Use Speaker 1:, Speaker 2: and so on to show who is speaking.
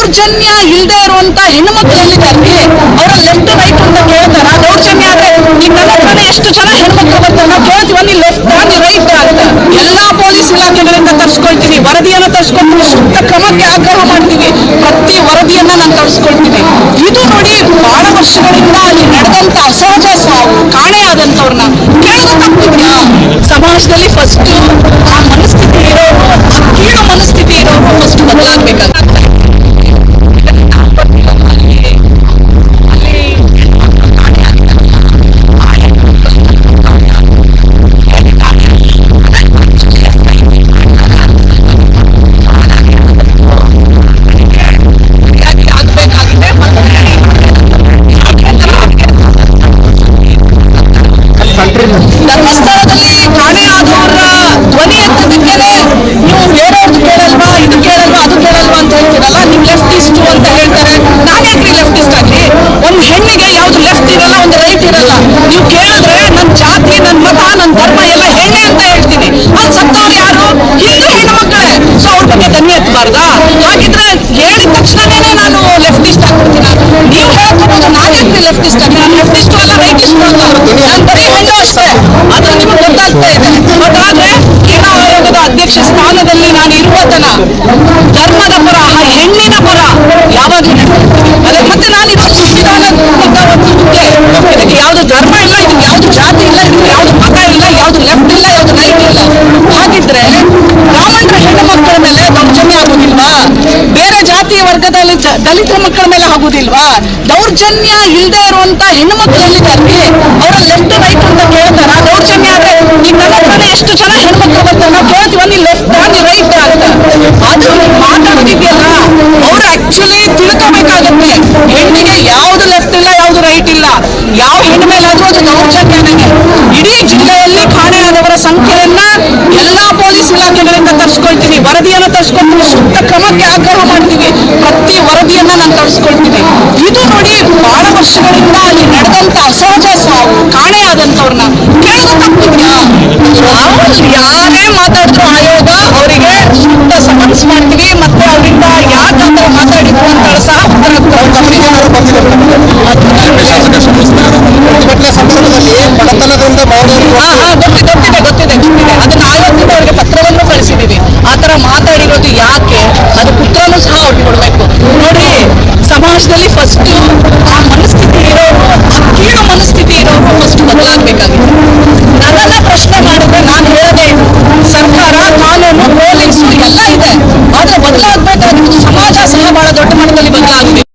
Speaker 1: ದೌರ್ಜನ್ಯ ಇಲ್ಲದೆ ಇರುವಂತ ಹೆಣ್ಮಕ್ಳು ಎಲ್ಲಿದ್ದಾರೆ ಅವರ ಲೆಫ್ಟ್ ರೈಟ್ ಅಂತ ಕೇಳ್ತಾರ, ದೌರ್ಜನ್ಯ ಆದ್ರೆ ಎಷ್ಟು ಜನ ಹೆಣ್ಮಕ್ಳು ಬರ್ತಾರೆ? ನಾವು ಕೇಳ್ತೀವಿ ನೀ ಲೆಫ್ಟ್ ರೈಟ್ ಅಂತ. ಎಲ್ಲಾ ಪೊಲೀಸ್ ಇಲಾಖೆಗಳಿಂದ ತರ್ಸ್ಕೊಳ್ತೀವಿ ವರದಿಯನ್ನು ತರ್ಸ್ಕೊಂಡು ಸೂಕ್ತ ಕ್ರಮಕ್ಕೆ ಆಗ್ರಹ ಮಾಡ್ತೀವಿ ಪ್ರತಿ ವರದಿಯನ್ನ ನಾನು ತರಿಸ್ಕೊಳ್ತೀನಿ. ಇದು ನೋಡಿ ಬಹಳ ವರ್ಷಗಳಿಂದ ಅಲ್ಲಿ ನಡೆದಂತ ಅಸಹಜ ಸಾವು ಕಾಣೆಯಾದಂತವ್ರನ್ನ ಆದಂತವ್ರನ್ನ ತಪ್ಪಿದ್ಯಾ ಸಮಾಜದಲ್ಲಿ ಫಸ್ಟ್ ಧರ್ಮಸ್ಥಳದಲ್ಲಿ ಕಾಣೆಯಾದವರ ಧ್ವನಿ ಎತ್ತದಕ್ಕೇನೆ ನೀವು ಬೇರೆಯವ್ರದ್ದು ಕೇಳಲ್ವಾ, ಇದು ಕೇಳಲ್ವಾ, ಅದು ಕೇಳಲ್ವಾ ಅಂತ ಹೇಳ್ತೀರಲ್ಲ? ನೀವು ಲೆಫ್ಟಿಸ್ಟು ಅಂತ ಹೇಳ್ತಾರೆ. ನಾನು ಲೆಫ್ಟಿಸ್ಟ್ ಆಗ್ಲಿ. ಒಂದು ಹೆಣ್ಣಿಗೆ ಯಾವ್ದು ಲೆಫ್ಟ್ ಇರಲ್ಲ, ಒಂದು ರೈಟ್ ಇರಲ್ಲ. ನೀವು ಕೇಳಿದ್ರೆ ನನ್ನ ಜಾತಿ ನನ್ನ ಮತ ನನ್ನ ಧರ್ಮ ಎಲ್ಲ ಹೆಣ್ಣೆ ಅಂತ ಹೇಳ್ತೀನಿ. ಅದು ಸತ್ತವ್ರು ಯಾರು? ಹಿಂದೂ ಹೆಣ್ಣು ಮಕ್ಕಳೇ ಸೊ ಅವ್ರ ಬಗ್ಗೆ ಧನ್ಯ ಎತ್ತಬಾರ್ದಾ ಹಾಗಿದ್ರೆ ಹೇಳಿದ ತಕ್ಷಣನೇ ನಾನು ಲೆಫ್ಟಿಸ್ಟ್ ಆಗ್ಬಿಡ್ತೀನಿ. ನೀವು ಹೇಳ್ಕೋಬಹುದು ನಾನು ಯಾಕ್ರಿ ಲೆಫ್ಟಿಸ್ಟ್ ಆಗ್ಲಿ. ನಾನು ಲೆಫ್ಟಿಸ್ಟು ಅಲ್ಲ ರೈಟಿಸ್ಟು ಅಲ್ಲ. ಅಷ್ಟೇ. ಅದು ನಿಮ್ಗೆ ಗೊತ್ತಾಗ್ತಾ ಇದೆ. ಬಟ್ ಆದ್ರೆ ಆಯೋಗದ ಅಧ್ಯಕ್ಷ ಸ್ಥಾನದಲ್ಲಿ ನಾನು ಇರುವ ತನ ಧರ್ಮದ ಪರ, ಆ ಹೆಣ್ಣಿನ ಪರ ಯಾವಾಗಲೂ. ಅದೇ ಮತ್ತೆ ನಾನು ಇದು ಹುದ್ದೆ ಇದಕ್ಕೆ ಯಾವ್ದು ಧರ್ಮ ಇಲ್ಲ ಇದಕ್ಕೆ ಯಾವುದು ಜಾತಿ ಇಲ್ಲ ಇದಕ್ಕೆ ಯಾವ್ದು ಮತ ಇಲ್ಲ, ಯಾವ್ದು ಲೆಫ್ಟ್ ಇಲ್ಲ, ಯಾವ್ದು ರೈಟ್ ಇಲ್ಲ. ಹಾಗಿದ್ರೆ ಬ್ರಾಹ್ಮಣರ ಹೆಣ್ಣು ಮಕ್ಕಳ ಮೇಲೆ ದೌರ್ಜನ್ಯ ಆಗುತ್ತೆ ವರ್ಗದಲ್ಲಿ ದಲಿತ ಮಕ್ಕಳ ಮೇಲೆ ಆಗುದಿಲ್ವಾ? ದೌರ್ಜನ್ಯ ಇಲ್ಲದೆ ಇರುವಂತ ಹೆಣ್ಣು ಮಕ್ಕಳು ಎಲ್ಲಿದ್ದಾರೆ ಅವರ ಲೆಫ್ಟ್ ರೈಟ್ ಅಂತ ಕೇಳ್ತಾರ? ದೌರ್ಜನ್ಯ ಆದ್ರೆ ಹತ್ರನೇ ಎಷ್ಟು ಜನ ಹೆಣ್ಮಕ್ಳು ಬರ್ತಾರೆ? ನಾವು ಕೇಳ್ತೀವಿ, ನೀ ಲೆಫ್ಟ್ ರೈಟ್ ಅಂತ. ಅದು ಮಾತಾಡೋದಿದೆಯಲ್ಲ, ಅವ್ರು ಆಕ್ಚುಲಿ ತಿಳ್ಕೋಬೇಕಾಗತ್ತೆ. ಹೆಣ್ಣಿಗೆ ಯಾವ್ದು ಲೆಫ್ಟ್ ಇಲ್ಲ, ಯಾವ್ದು ರೈಟ್ ಇಲ್ಲ. ಯಾವ ಹೆಣ್ಣು ಮೇಲಾದ್ರೂ ಅದು ದೌರ್ಜನ್ಯನೇ ಇಡೀ ಜಿಲ್ಲೆಯಲ್ಲಿ ಕಾಣೆಯಾದವರ ಸಂಖ್ಯೆಯನ್ನ ಎಲ್ಲಾ ಪೊಲೀಸ್ ಇಲಾಖೆಗಳಿಂದ ತರಿಸ್ಕೊಳ್ತೀನಿ. ವರದಿಯನ್ನು ತರಿಸ್ಕೊಂಡು ಸೂಕ್ತ ಕ್ರಮಕ್ಕೆ ಆಗ್ರಹ ಮಾಡ್ತೀವಿ ಪ್ರತಿ ವರದಿಯನ್ನ ನಾನು ತರಿಸ್ಕೊಳ್ತೀನಿ. ಇದು ನೋಡಿ ಬಹಳ ವರ್ಷಗಳಿಂದ ಅಲ್ಲಿ ನಡೆದಂತ ಅಸಹಜ ಸಾವು ಕಾಣೆಯಾದಂತವ್ರನ್ನ ತಪ್ಪಿದ್ಯಾ? ನಾವು ಯಾರೇ ಮಾತಾಡಿದ್ರು ಆಯೋಗ ಅವರಿಗೆ ಸೂಕ್ತ ಸಮನ್ಸ್ ಮಾಡ್ತೀವಿ. ಮತ್ತೆ ಅವರಿಂದ ಯಾಕೆ ಅಂತ ಮಾತಾಡಿದ್ರು ಅಂತ ಸಹ
Speaker 2: ಪ್ರತಿಭಟನೆ ಸಂದರ್ಭದಲ್ಲಿ ಬಡತನದಿಂದ
Speaker 1: ಗೊತ್ತಿದೆ ಗೊತ್ತಿದೆ ಗೊತ್ತಿದೆ. ಅದನ್ನ ಆತರ ಮಾತಾಡಿರೋದು ಯಾಕೆ? ಅದು ಪುತ್ರನೂ ಸಹ ಅವ್ರಿಗೆ ನೋಡ್ರಿ ನೋಡಿ ಸಮಾಜದಲ್ಲಿ ಫಸ್ಟ್ ಆ ಮನಸ್ಥಿತಿ ಇರೋರು ಆ ಕೀಳು ಮನಸ್ಥಿತಿ ಇರೋರು ಫಸ್ಟ್ ಬದಲಾಗಬೇಕಾಗಿದೆ. ನನ್ನನ್ನ ಪ್ರಶ್ನೆ ಮಾಡಿದ್ರೆ ನಾನು ಹೇಳದೆ ಸರ್ಕಾರ, ಕಾನೂನು, ಪೊಲೀಸು, ಎಲ್ಲ ಇದೆ. ಆದ್ರೆ ಬದಲಾಗಬೇಕಾದ್ರೆ ಸಮಾಜ ಸಹ ಬಹಳ ದೊಡ್ಡ ಮಟ್ಟದಲ್ಲಿ ಬದಲಾಗಬೇಕು.